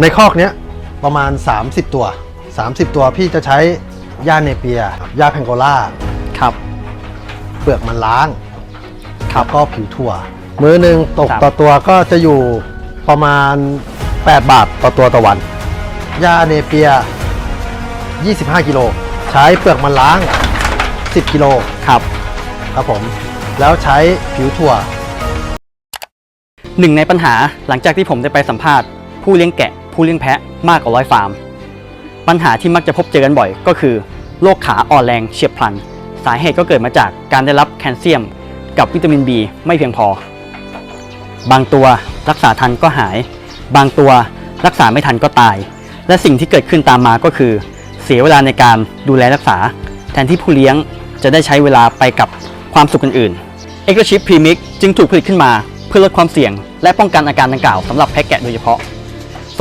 ในคอกเนี้ยประมาณ 30 ตัว 30 ตัวพี่จะใช้หญ้าเนเปียหญ้าแพงโกล่าครับ เปลือกมันล้างครับก็ผิวถั่ว มือหนึ่งตกครับต่อตัวก็จะอยู่ประมาณ 8 บาทต่อตัวต่อวันหญ้าเนเปีย 25 กิโล ใช้เปลือกมันล้าง 10 กิโล ครับ ครับผม แล้วใช้ผิวถั่ว หนึ่งในปัญหาหลังจากที่ผมได้ไปสัมภาษณ์ ผู้เลี้ยงแกะ ผู้เลี้ยงแพะมากกว่าร้อยฟาร์ม ปัญหาที่มักจะพบเจอกันบ่อย ก็คือโรคขาอ่อนแรงเฉียบพลัน สาเหตุก็เกิดมาจากการได้รับแคลเซียม กับวิตามิน B ไม่เพียงพอ บางตัวรักษาทันก็หาย บางตัวรักษาไม่ทันก็ตาย และสิ่งที่เกิดขึ้นตามมาก็คือ เสียเวลาในการดูแลรักษา แทนที่ผู้เลี้ยงจะได้ใช้เวลาไปกับความสุขอื่นๆ e x t r a Chip Premix จึงถูกผลิตขึ้นมาเพื่อลดความเสี่ยง และป้องกันอาการดังกล่าวสำหรับแพะแกะโดยเฉพาะ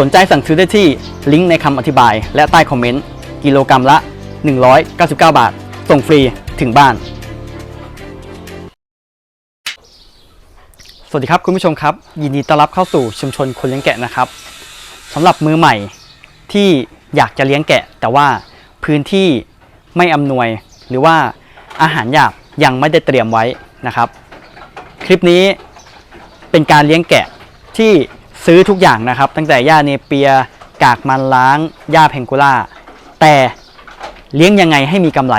สนใจสั่งซื้อได้ที่ลิงก์ในคำอธิบาย และใต้คอมเมนต์ กิโลกรรัมละ 199 บาท ส่งฟรีถึงบ้าน สวัสดีครับคุณผู้ชมครับ ยินดีต้อนรับเข้าสู่ชุมชนคนเลี้ยงแกะนะครับสำหรับมือใหม่ที่อยากจะเลี้ยงแกะ แต่ว่าพื้นที่ไม่อำนวย หรือว่าอาหารหยาบยังไม่ได้เตรียมไว้นะครับ คลิปนี้เป็นการเลี้ยงแกะที่ ซื้อทุกอย่างนะครับ ตั้งแต่หญ้าเนเปียกากมันล้างหญ้าเพงกูล่า แต่เลี้ยงยังไงให้มีกำไร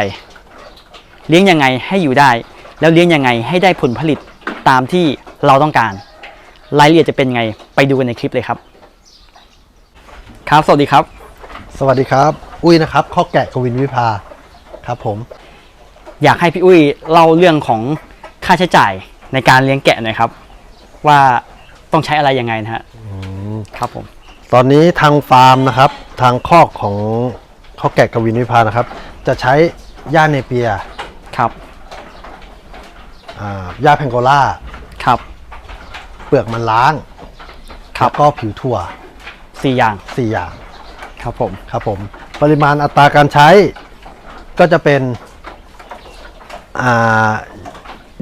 เลี้ยงยังไงให้อยู่ได้ แล้วเลี้ยงยังไงให้ได้ผลผลิตตามที่เราต้องการ รายละเอียดจะเป็นไงไปดูกันในคลิปเลยครับ ครับ สวัสดีครับ สวัสดีครับ อุ้ยนะครับข้อแกะกวินวิภาครับผม อยากให้พี่อุ้ยเล่าเรื่องของค่าใช้จ่ายในการเลี้ยงแกะหน่อยครับ ว่า ต้องใช้อะไรยังไงนะฮะครับผม ตอนนี้ทางฟาร์มนะครับ ทางคอกของข้อแกะกวินวิภานะครับ จะใช้หญ้าเนเปียครับอ่าหญ้าแพงโกล่าครับเปลือกมันล้างครับแล้วก็ผิวถั่วสี่อย่าง4อย่าง ครับผมครับผม ปริมาณอัตราการใช้ก็จะเป็นอ่า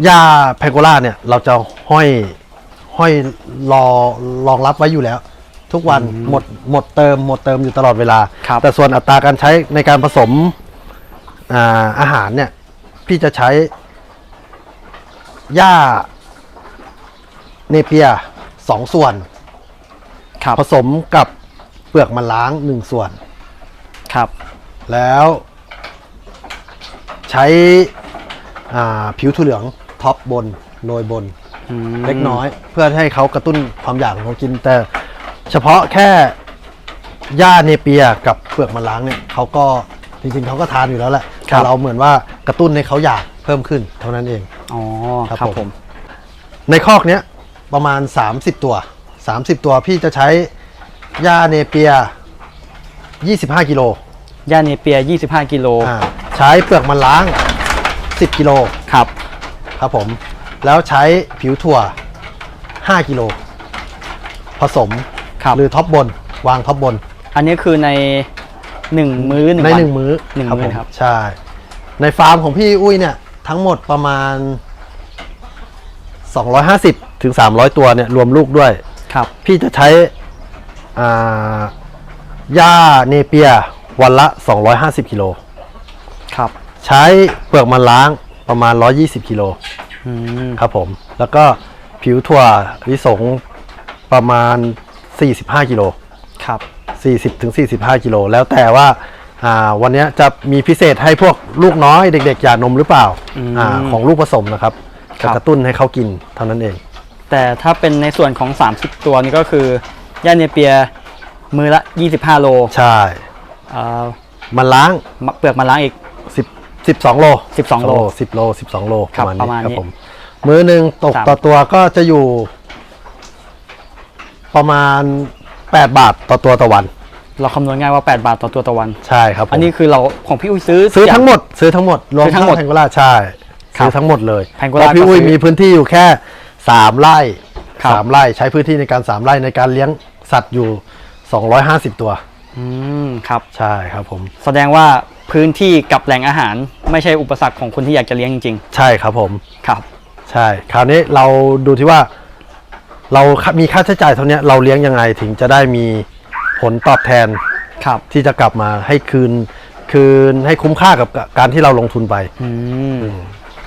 หญ้าแพงโกล่าเนี่ยเราจะห้อย ห้อยรอรองรับไว้อยู่แล้ว ทุกวันหมดหมดเติมหมดเติมอยู่ตลอดเวลา ครับ แต่ส่วนอัตราการใช้ในการผสมอาอาหารเนี่ย พี่จะใช้หญ้าเนเปียสองส่วน ครับผสมกับเปลือกมันล้างหนึ่งส่วน ครับ แล้วใช้อ่าผิวถั่วเหลืองท็อปบนโรยบนอืม เล็กน้อย เพื่อให้เขากระตุ้นความอยากของเขากิน แต่เฉพาะแค่หญ้าเนเปียกับเปลือกมันล้างเนี่ยเขาก็จริงๆเขาก็ทานอยู่แล้วแหละแต่เราเหมือนว่ากระตุ้นให้เขาอยากเพิ่มขึ้นเท่านั้นเองอ๋อครับครับผมผม ในคอกเนี้ยประมาณ 30 ตัว 30 ตัวพี่จะใช้หญ้าเนเปีย 25กิโลย่าเนเปีย 25กิโลอ่าใช้เปลือกมันล้าง 10กิโลครับ ครับผม แล้วใช้ผิวถั่ว 5 กิโล ผสมครับหรือท็อปบน วางท็อปบน อันนี้คือในหนึ่งมื้อหนึ่งในวันหนึ่งมื้อหนึ่งครับมื้ผอมครับ ใช่ ในฟาร์มของพี่อุ้ยเนี่ยทั้งหมดประมาณ 250ถึง300 ตัวเนี่ยรวมลูกด้วย ครับ พี่จะใช้อ่าหญ้าเนเปียวันละ 250กิโล ครับ ใช้เปลือกมันล้างประมาณ 120กิโลอืม ครับผม แล้วก็ผิวถั่วลิสงประมาณ 45กิโลครับ40ถึง45กิโลแล้วแต่ว่าอ่าวันเนี้ยจะมีพิเศษให้พวกลูกน้อยเด็กๆหย่านมหรือเปล่าอืมอาของลูกผสมนะครับครัจะบกระตุ้นให้เขากินเท่านั้นเอง แต่ถ้าเป็นในส่วนของ 30 ตัวนี่ก็คือย่าเนเปียมือละ 25 โล ใช่เอ่อมันล้างมะเปลือกมาล้างอีก 10 12 โล 12 โล 10 โล 12 โลครับประมาณประมาณนี้ครับนี้ผม มื้อหนึ่งตกสามต่อตัวก็จะอยู่ ประมาณ 8 บาทต่อตัวต่อวัน เราคำนวณง่ายว่า 8 บาทต่อตัวต่อวัน ใช่ครับผมอันนี้คือเราของพี่อุ้ยซื้อ ซื้อทั้งหมด ซื้อทั้งหมดรวมซื้อทั้งหมดแพงโกล่าใช่ครับซื้อทั้งหมดเลยแพงโกล่าเพราะพี่ก็อุ้ยซื้อมีพื้นที่อยู่แค่สามไร่ครับสามไร่ใช้พื้นที่ในการสามไร่ในการเลี้ยงสัตว์อยู่ 250 ตัว อืมครับใช่ครับผม แสดงว่าพื้นที่กับแหล่งอาหาร ไม่ใช่อุปสรรคของคนที่อยากจะเลี้ยงจริงใช่ครับผมๆครับ ใช่ คราวนี้เราดูที่ว่า เรามีค่าใช้จ่ายเท่านี้เราเลี้ยงยังไงถึงจะได้มีผลตอบแทนครับที่จะกลับมาให้คืนคืนให้คุ้มค่ากับการที่เราลงทุนไปอืม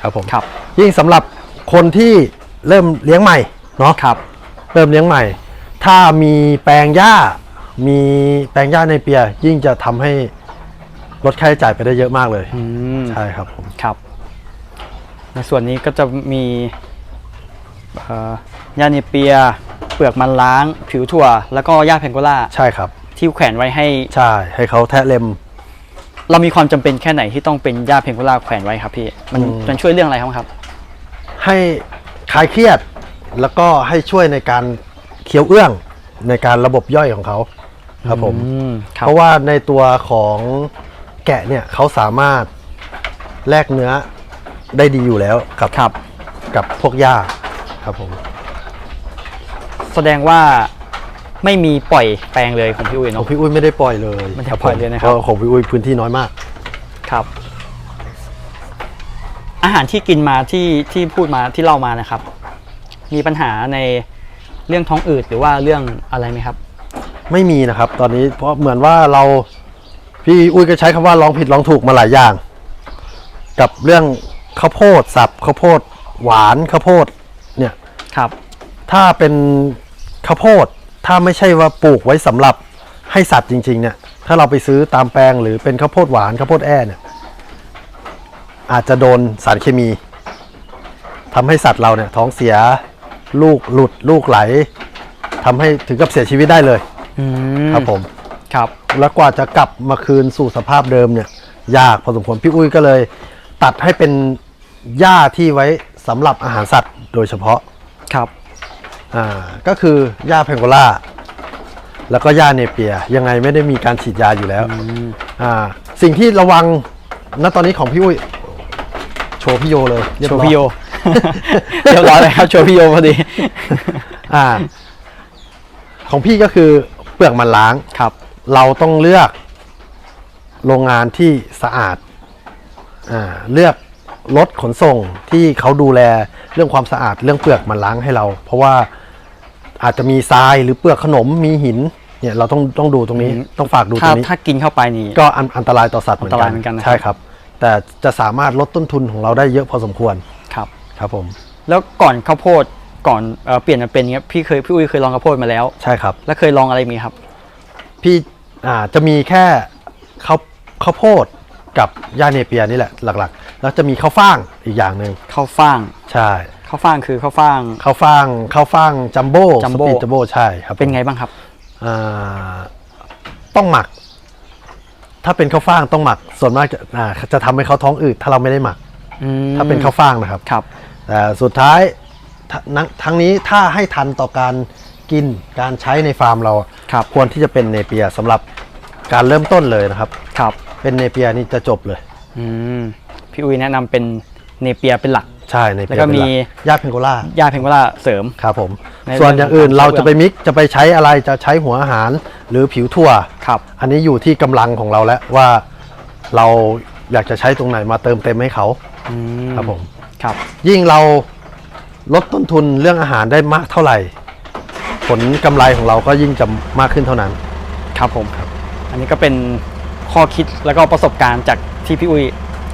ครับผมครับ ยิ่งสำหรับคนที่เริ่มเลี้ยงใหม่เนาะครับ เริ่มเลี้ยงใหม่ ถ้ามีแปลงหญ้า มีแปลงหญ้าในเปีย ยิ่งจะทำให้ลดค่าใช้จ่ายไปได้เยอะมากเลยอืมใช่ครับผมครับใน ส่วนนี้ก็จะมีเอ่อยาเนเปีย เปลือกมันล้าง ผิวถั่ว แล้วก็หญ้าแพงโกล่าใช่ครับ ที่แขวนไว้ให้ใช่ให้เขาแทะเล็ม เรามีความจำเป็นแค่ไหนที่ต้องเป็นหญ้าเพงโกล่าแขวนไว้ครับพี่มันอืมมันช่วยเรื่องอะไรครับครับ ให้คลายเครียดแล้วก็ให้ช่วยในการเคี้ยวเอื้องในการระบบย่อยของเขาครับผมอืมครับเพราะว่าในตัวของแกะเนี่ยเขาสามารถแลกเนื้อ ได้ดีอยู่แล้วกับครับ กับพวกหญ้าครับผม แสดงว่าไม่มีปล่อยแปลงเลยของพี่อุ้ยของเนาะพี่อุ้ยไม่ได้ปล่อยเลยไม่ได้ครับปล่อยผมเลยนะครับ พาของพี่อุ้ยพื้นที่น้อยมาก ครับ อาหารที่กินมาที่ที่พูดมาที่เล่ามานะครับ มีปัญหาในเรื่องท้องอืดหรือว่าเรื่องอะไรไหมครับ ไม่มีนะครับ ตอนนี้เพราะเหมือนว่าเราพี่อุ้ยก็ใช้คำว่าลองผิดลองถูกมาหลายอย่าง กับเรื่อง ข้าวโพดสับข้าวโพดหวานข้าวโพดเนี่ยครับถ้าเป็นข้าวโพดถ้าไม่ใช่ว่าปลูกไว้สำหรับให้สัตว์จริง ๆ เนี่ย ถ้าเราไปซื้อตามแปลงหรือเป็นข้าวโพดหวานข้าวโพดแอ่เนี่ย อาจจะโดนสารเคมีทำให้สัตว์เราเนี่ยท้องเสียลูกหลุดลูกไหลทำให้ถึงกับเสียชีวิตได้เลยอืมครับผมครับ แล้วกว่าจะกลับมาคืนสู่สภาพเดิมเนี่ย ยากพอสมควรพี่อุ้ยก็เลย ตัดให้เป็น หญ้าที่ไว้สำหรับอาหารสัตว์โดยเฉพาะครับอ่าก็คือหญ้าแพงโกล่าแล้วก็หญ้าเนเปีย ยังไงไม่ได้มีการฉีดยาอยู่แล้วอ่าสิ่งที่ระวังณตอนนี้ของพี่อุ้ยโชว์พี่โยเลยเรียบโชร้ว์อยพี่โย เรียบร้อยเลยครับโชว์พี่โยพอดี อ่า ของพี่ก็คือเปลือกมันล้าง ครับ เราต้องเลือกโรงงานที่สะอาด อ่า เลือก รถขนส่งที่เขาดูแลเรื่องความสะอาดเรื่องเปลือกมันล้างให้เรา เพราะว่าอาจจะมีทรายหรือเปลือกขนมมีหินเนี่ยเราต้องต้องดูตรงนี้อืมต้องฝากดูตรถ้างนี้ ถ้ากินเข้าไปนี่ ก็อันอันตรายต่อสัตว์เหมือนอันตกัรายเหมือนกันนะครับ ใช่ครับ แต่จะสามารถลดต้นทุนของเราได้เยอะพอสมควรครับ ครับผมแล้วก่อนข้าวโพดก่อนเอ่อเปลี่ยนมาเป็นเงี้ยพี่เคยพี่อุ้ยเคยลองข้าวโพดมาแล้ว ใช่ครับ แล้วเคยลองอะไรมีครับ พี่อ่าจะมีแค่ข้าวข้าวโพดกับยาเนเปียนี่แหละหลักๆ แล้วจะมีข้าวฟ่างอีกอย่างหนึ่งข้าวฟ่างใช่ข้าวฟ่างคือข้าวฟ่าง ข้าวฟ่างข้าวฟ่างจัมโบ้จัมสโบ้ปีดจัมโบ้ใช่ครับเป็นไงบ้างครับ อ่าต้องหมัก ถ้าเป็นข้าวฟ่างต้องหมัก ส่วนมากจะอ่าจะทำให้เขาท้องอืดถ้าเราไม่ได้หมัก อืมถ้าเป็นข้าวฟ่างนะครับ ครับ แต่สุดท้ายทั้งทั้งนี้ถ้าให้ทันต่อการกินการใช้ในฟาร์มเราครับ ควรที่จะเป็นเนเปียสำหรับการเริ่มต้นเลยนะครับ ครับ เป็นเนเปียนี่จะจบเลย อืม พี่อุ้ยแนะนำเป็นเนเปียเป็นหลัก ใช่เนเปียแล้วก็เป็นหมียาเพงโกล่ายาเพงโกล่าเสริม ครับผม ในส่วนอย่างอื่นเรื่องของเราจะไปมิกซ์จะไปใช้อะไรจะใช้หัวอาหารหรือผิวถั่ว ครับ อันนี้อยู่ที่กำลังของเราแล้วว่าเราอยากจะใช้ตรงไหนมาเติมเต็มให้เขาอืมครับผม ครับ ยิ่งเราลดต้นทุนเรื่องอาหารได้มากเท่าไหร่ ผลกำไรของเราก็ยิ่งจะมากขึ้นเท่านั้น ครับผมครับอันนี้ก็เป็นข้อคิดแล้วก็ประสบการณ์จากที่พี่อุ้ย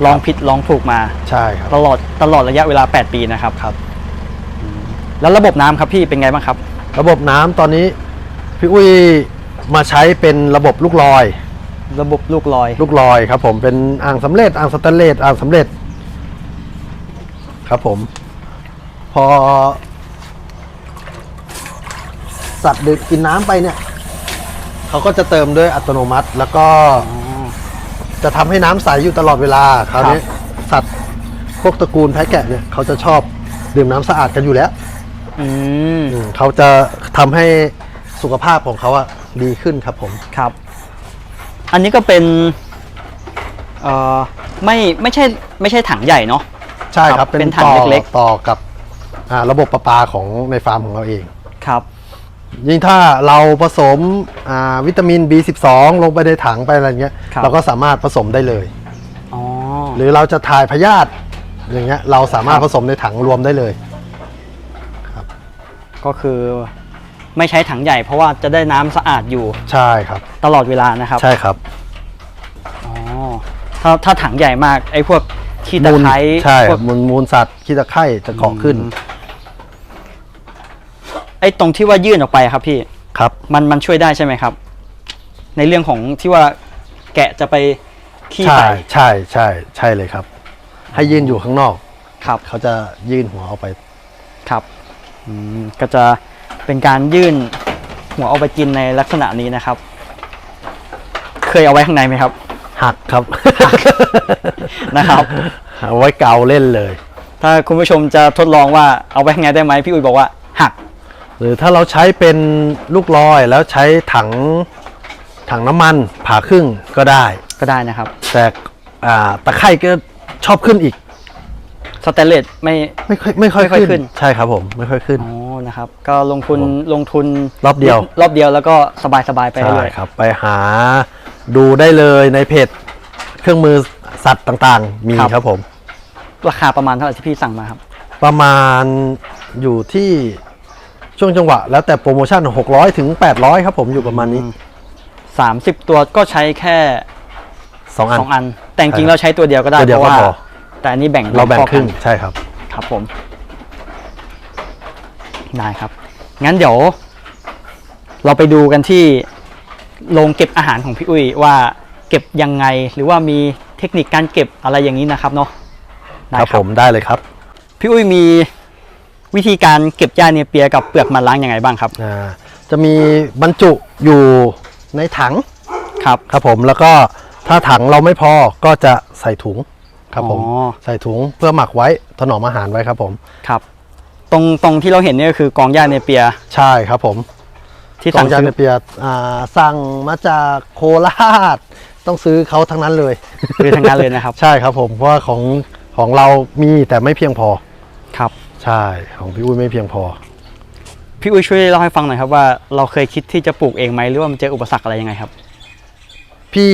ลองผิดลองถูกมา ใช่ครับ ตลอดตลอดระยะเวลา 8 ปีนะครับครับ แล้วระบบน้ำครับพี่เป็นไงบ้างครับ ระบบน้ำตอนนี้พี่อุ้ยมาใช้เป็นระบบลูกลอย ระบบลูกลอย ลูกลอยครับ ผมเป็นอ่างสำเร็จอ่างสแตนเลสอ่างสำเร็จ ครับผม พอ สัตว์ดื่มกินน้ำไปเนี่ย เขาก็จะเติมด้วยอัตโนมัติ แล้วก็ จะทำให้น้ำใสอยู่ตลอดเวลาคราวนี้สัตว์พวกตระกูลแพะแกะเนี่ยเขาจะชอบดื่มน้ำสะอาดกันอยู่แล้ว อืม อืมเขาจะทำให้สุขภาพของเขาอะดีขึ้นครับผม ครับ อันนี้ก็เป็น เอ่อ ไม่ ไม่ใช่ ไม่ใช่ถังใหญ่เนาะ ใช่คครัรับบเป็นถังต่อเล็กๆต่อกับอ่าระบบประปาของในฟาร์มของเราเอง ครับ ยิ่งถ้าเราผสมอ่าวิตามิน B12 ลงไปในถังไปอะไรเงี้ย ครับ เราก็สามารถผสมได้เลย อ๋อ หรือเราจะถ่ายพยาธิอย่างเงี้ยเราสามารถครับผสมในถังรวมได้เลย ก็คือไม่ใช้ถังใหญ่เพราะว่าจะได้น้ำสะอาดอยู่ใช่ครับ ตลอดเวลานะครับ ใช่ครับอ๋อ ถ้าถ้าถังใหญ่มากไอ้พวกขี้ตะมูลไคร้ใช่พวก มูลมูลสัตว์ขี้ตะไคร่จะเกาะขึ้น อืม ไอ้ตรงที่ว่ายื่นออกไปครับพี่ ครับ มันมันช่วยได้ใช่ไหมครับ ในเรื่องของที่ว่าแกะจะไปขี้ใช่ไตใช่ใช่ใช่เลยครับ ให้ยืนอยู่ข้างนอก ครับ เขาจะยื่นหัวออกไป ครับอืมก็จะเป็นการยื่นหัวเอาไปกินในลักษณะนี้นะครับ เคยเอาไว้ข้างในไหมครับ หักครับ นะครับ เอาไว้เกาเล่นเลย ถ้าคุณผู้ชมจะทดลองว่าเอาไว้ข้างในได้ไหมพี่อุ๋ยบอกว่าหักห รือถ้าเราใช้เป็นลูกลอยแล้วใช้ถังถังน้ำมันผ่าครึ่งก็ได้ ก็ได้นะครับ แต่อ่าตะไคร่ก็ชอบขึ้นอีกสแตนเลสไม่ไม่ค่อยไม่ค่อยไม่ค่อยขึ้ขึ้นนใช่ครับผมไม่ค่อยขึ้นอ๋อนะครับ ก็ลงทุนครับผมลงทุนรอบเดียว รอบเดียวแล้วก็สบายสบายๆไปใช่เลยครับ ไปหาดูได้เลยในเพจเครื่องมือสัตว์ต่างๆ มีครับผม ราคาประมาณเท่าไหร่ที่พี่สั่งมาครับ ประมาณอยู่ที่ ช่วงจังหวะ แล้วแต่โปรโมชั่น 600 ถึง 800 ครับผมอยู่ประมาณนี้อืม30ตัวก็ใช้แค่2 อัน2อัน แต่จริงๆเราใช้ตัวเดียวก็ได้ตัวเดียวเพราะว่าก็พอ แต่อันนี้แบ่งเราแบ่งข้อครึ่งกันใช่ครับ ครับผม ได้ครับ งั้นเดี๋ยว เราไปดูกันที่โรงเก็บอาหารของพี่อุ้ยว่าเก็บยังไง หรือว่ามีเทคนิคการเก็บอะไรอย่างนี้นะครับเนาะได้ ครับผมได้เลยครับ พี่อุ้ยมี วิธีการเก็บหญ้าเนเปียกับเปลือกมันล้างยังไงบ้างครับอ่าจะมีบรรจุอยู่ในถังครับครับผมแล้วก็ถ้าถังเราไม่พอก็จะใส่ถุงครับผมอ๋อ ใส่ถุงเพื่อหมักไว้ถนอมอาหารไว้ครับผม ครับ ตรงตรงที่เราเห็นเนี่ยก็คือกองหญ้าเนเปียใช่ครับผมที่กอสั่งงยาซื้เนอเปียอ่าสั่งมาจากโคราชต้องซื้อเขาทั้งนั้นเลย คือทางนั้นเลยนะครับ ใช่ครับผมเพราะว่าของของเรามีแต่ไม่เพียงพอ ครับ ใช่ของพี่อุ้ยไม่เพียงพอ พี่อุ้ยช่วยเล่าให้ฟังหน่อยครับว่าเราเคยคิดที่จะปลูกเองไหมหรือว่ามันเจออุปสรรคอะไรยังไงครับ พี่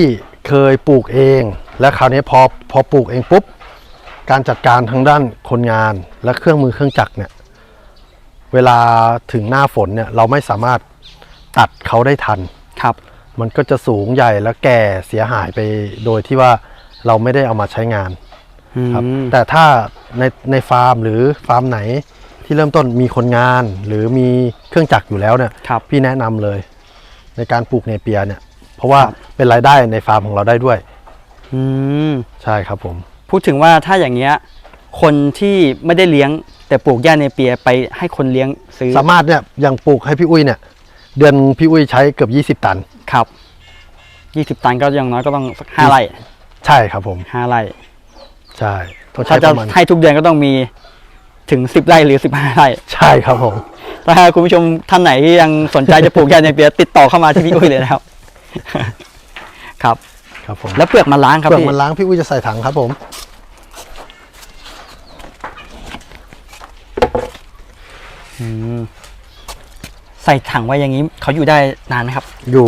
เคยปลูกเอง และคราวนี้พอพอปลูกเองปุ๊บ การจัดการทางด้านคนงานและเครื่องมือเครื่องจักรเนี่ย เวลาถึงหน้าฝนเนี่ยเราไม่สามารถตัดเขาได้ทัน ครับ มันก็จะสูงใหญ่และแก่เสียหายไปโดยที่ว่าเราไม่ได้เอามาใช้งาน ครับอืมแต่ถ้า ในในฟาร์มหรือฟาร์มไหนที่เริ่มต้นมีคนงาน หรือมีเครื่องจักรอยู่แล้วเนี่ยครับพี่แนะนำเลย ในการปลูกเนเปียเนี่ย เพราะว่าครับเป็นรายได้ในฟาร์มของเราได้ด้วย อืมใช่ครับผม พูดถึงว่าถ้าอย่างเงี้ยคนที่ไม่ได้เลี้ยงแต่ปลูกหญ้าเนเปียไปให้คนเลี้ยงซื้อสามารถเนี่ยอย่างปลูกให้พี่อุ้ยเนี่ย เดือนพี่อุ้ยใช้เกือบ20ตันครับยี่สิบตันก็อยังน้อยก็ต้องสักห้าไร่ ใช่ครับผมห้าไร่ ใช่ ต้องถ้าใช้ปจะระมาณให้ทุกเดือนก็ต้องมีถึงสิบไร่หรือสิบห้าไร่ ใช่ครับผม ถ้าคุณผู้ชมท่านไหนที่ยังสนใจจะปลูกหญ้าเนเปียติดต่อเข้ามาที่พี่อุ้ยเลยนะครับ ครับ ครับผมแล้วเปลือกมันล้างครับเปลือกพี่มันล้างพี่อุ้ยจะใส่ถังครับผม อืมใส่ถังไว้อย่างนี้เขาอยู่ได้นานไหมครับอยู่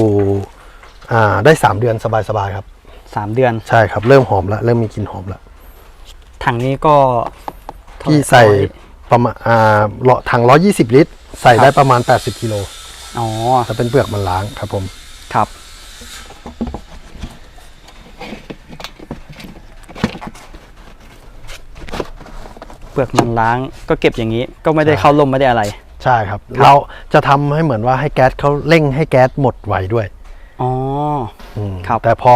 อ่าได้3เดือนสบายๆครับ สามเดือน ใช่ครับ เริ่มหอมแล้วเริ่มมีกลิ่นหอมแล้ว ถังนี้ก็เท่าไหร่พี่ใส่ประมาณอ่าเลาะถัง 120 ลิตร ใส่ได้ประมาณ 80กิโลอ๋อจะเป็นเปลือกมันล้างครับผม ครับ เปลือกมันล้างก็เก็บอย่างนี้ ก็ไม่ได้เข้าลมไม่ได้อะไร ใช่ครับครับ เราจะทำให้เหมือนว่าให้แก๊สเขาเร่งให้แก๊สหมดไวด้วยอ๋อ อืมครับแต่พอ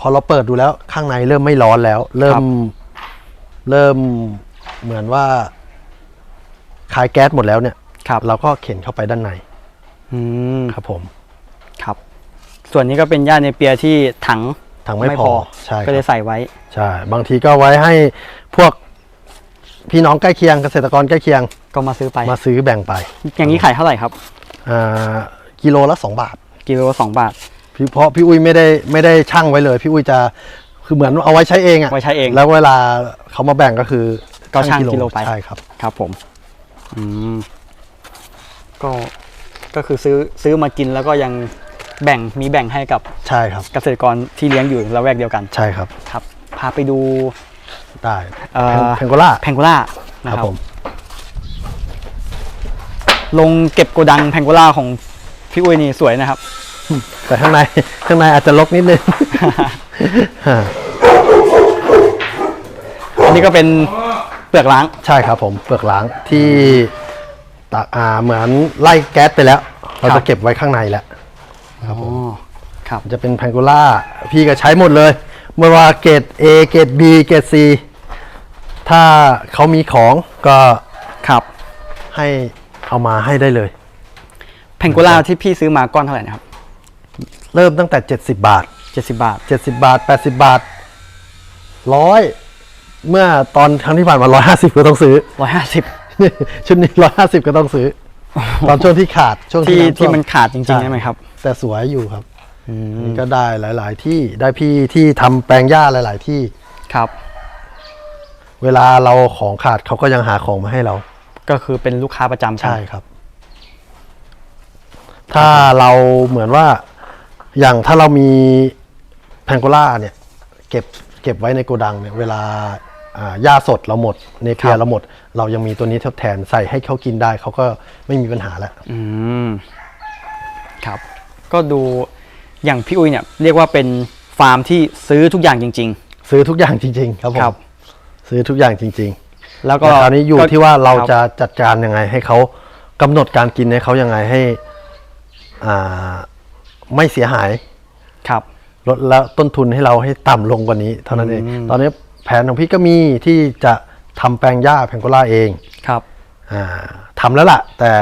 พอเราเปิดดูแล้วข้างในเริ่มไม่ร้อนแล้ว เริ่ครัมบ เริ่มเหมือนว่าคายแก๊สหมดแล้วเนี่ยครับเราก็เข็นเข้าไปด้านในอืมครับผม ครับ ส่วนนี้ก็เป็นหญ้าเนเปียที่ถังถังไม่พอใช่ก็เลยครับใส่ไว้ ใช่บางทีก็ไว้ให้พวกพี่น้องใกล้เคียงเกษตรกรใกล้เคียงก็มาซื้อไป มาซื้อแบ่งไปอย่างนี้ขายเท่าไหร่ครับ อ่ากิโลละ 2 บาทกิโลละสองบาท พี่เพราะพี่อุ้ยไม่ได้ไม่ได้ช่างไว้เลย พี่อุ้ยจะ คือเหมือนเอาไว้ใช้เองอะไว้ใช้เอง แล้วเวลาเขามาแบ่งก็คือก็ชั่งกิโลไป ใช่ครับ ครับผม อืม ก็ก็คือซื้อซื้อมากินแล้วก็ยังแบ่งมีแบ่งให้กับใช่ครับ เกษตรกรที่เลี้ยงอยู่ละแวกเดียวกัน ใช่ครับ ครับ พาไปดู ได้เอ่อแพงโกล่าแพงโกล่าคนะรับครับผม ลงเก็บโกดังแพงโกล่าของพี่อุ้ยนี่สวยนะครับ แต่ข้างในข้างในอาจจะลกนิดนึง อันนี้ก็เป็นเปลือกล้าง ใช่ครับผมเปลือกล้างที่ตากอ่าเหมือนไล่แก๊สไปแล้ว เราครัจะบเก็บไว้ข้างในแล้วครับผมอ๋อครับจะเป็นแพงโกล่าพี่ก็ใช้หมดเลยไม่ว่าเกรด A เกรด B เกรด C ถ้าเขามีของก็ครับให้เอามาให้ได้เลย แพงโกล่าที่พี่ซื้อมาก้อนเท่าไหร่นะครับ เริ่มตั้งแต่ 70 บาท 70 บาท 70 บาท 80 บาทร้อยเมื่อตอนครั้งที่ผ่านมา150 ก็ต้องซื้อ 150ชุดนี้ 150 ก็ต้องซื้อ ตอนช่วงที่ขาดช่วงที่ที่ำท่วที่มันขาดจริงๆใช่ไหมครับ แต่สวยอยู่ครับอืมนี่ก็ได้หลาย ๆ ที่ได้พี่ที่ทำแปลงหญ้าหลาย ๆ ที่ ครับ เวลาเราของขาดเขาก็ยังหาของมาให้เรา ก็คือเป็นลูกค้าประจำกันใช่ครับ ถ้าเราเหมือนว่า อย่างถ้าเรามี แพงโกล่าเนี่ยเก็บเก็บไว้ในโกดังเนี่ยเวลาอ่าหญ้าสดเราหมดในเพียเราหมด เรายังมีตัวนี้ทดแทนใส่ให้เขากินได้เขาก็ไม่มีปัญหาแล้ว อืมครับ ก็ดูอย่างพี่อุ้ยเนี่ย เรียกว่าเป็นฟาร์มที่ซื้อทุกอย่างจริง ซื้อทุกอย่างจริง ๆ ครับผมครับซื้อทุกอย่างจริงๆๆแล้วก็แต่คราวนี้อยู่ที่ว่าเราคบจะจัดการยังไง ให้เขากำหนดการกินให้เขายังไงให้อ่าไม่เสียหาย ครับ ลดแล้วต้นทุนให้เราให้ต่ำลงกว่านี้เท่านั้นเองอืมตอนนี้แผนของพี่ก็มีที่จะทำแปลงหญ้าแพงโกล่าเองครับอ่าทำแล้วล่ะ แต่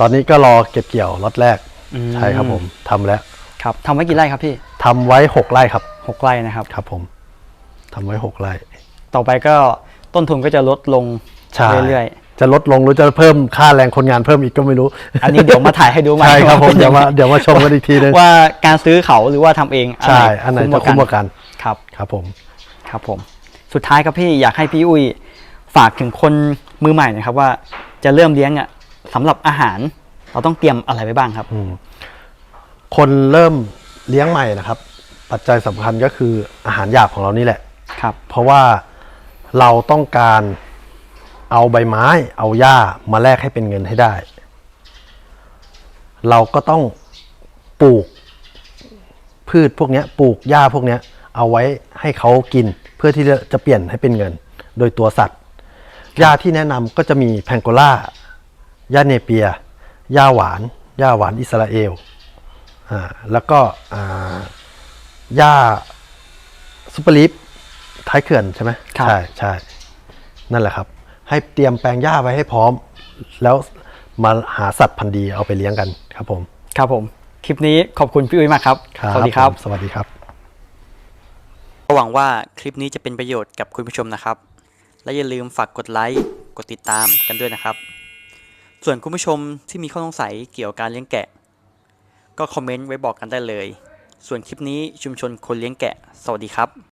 ตอนนี้ก็รอเก็บเกี่ยวล็อตแรกอืม ใช่ครับผมทำแล้วครับทำไว้กี่ไร่ครับพี่ทำไว้หกไร่ครับหกไร่นะครับ ครับผมทำไว้หกไร่ ต่อไปก็ต้นทุนก็จะลดลงใช่ เรื่อย จะลดลงหรือจะเพิ่มค่าแรงคนงานเพิ่มอีกก็ไม่รู้ๆอันนี้เดี๋ยวมาถ่ายให้ดูใหม่ใช่ครับผมป็นเดี๋ยวมางไงเดี๋ยวมาชมกันอีกทีนึงว่าการซื้อเขาหรือว่าทำเองใช่อันไหนจะคุ้มกว่ากันครับครับผมครับผม สุดท้ายครับพี่อยากให้พี่อุ้ยฝากถึงคนมือใหม่หนะครับว่าจะเริ่มเลี้ยงอะสำหรับอาหารเราต้องเตรียมอะไรไว้บ้างครับอืมคนเริ่มเลี้ยงใหม่นะครับ ปัจจัยสำคัญก็คืออาหารหยาบของเรานี่แหละครับ เพราะว่าเราต้องการ เอาใบไม้ เอาหญ้ามาแลกให้เป็นเงินให้ได้ เราก็ต้องปลูกพืชพวกเนี้ยปลูกหญ้าพวกเนี้ยเอาไว้ให้เขากินเพื่อที่จะจะเปลี่ยนให้เป็นเงิน โดยตัวสัตว์หญ้าที่แนะนำก็จะมีแพงโกล่าหญ้าเนเปียหญ้าหวานหญ้าหวานอิสราเอลอ่าแล้วก็อ่าหญ้าซุปเปอร์ลิฟท้ายเขื่อนใช่ไหมครับใช่ใช่นั่นแหละครับ ให้เตรียมแปลงหญ้าไว้ให้พร้อม แล้วมาหาสัตว์พันธุ์ดีเอาไปเลี้ยงกันครับผม ครับผม คลิปนี้ขอบคุณพี่อุ้ยมากครับ สวัสดีครับผมสวัสดีครับหวังว่าคลิปนี้จะเป็นประโยชน์กับคุณผู้ชมนะครับ และอย่าลืมฝากกดไลค์กดติดตามกันด้วยนะครับ ส่วนคุณผู้ชมที่มีข้อสงสัยเกี่ยวกับการเลี้ยงแกะ ก็คอมเมนต์ไว้บอกกันได้เลย ส่วนคลิปนี้ชุมชนคนเลี้ยงแกะ สวัสดีครับ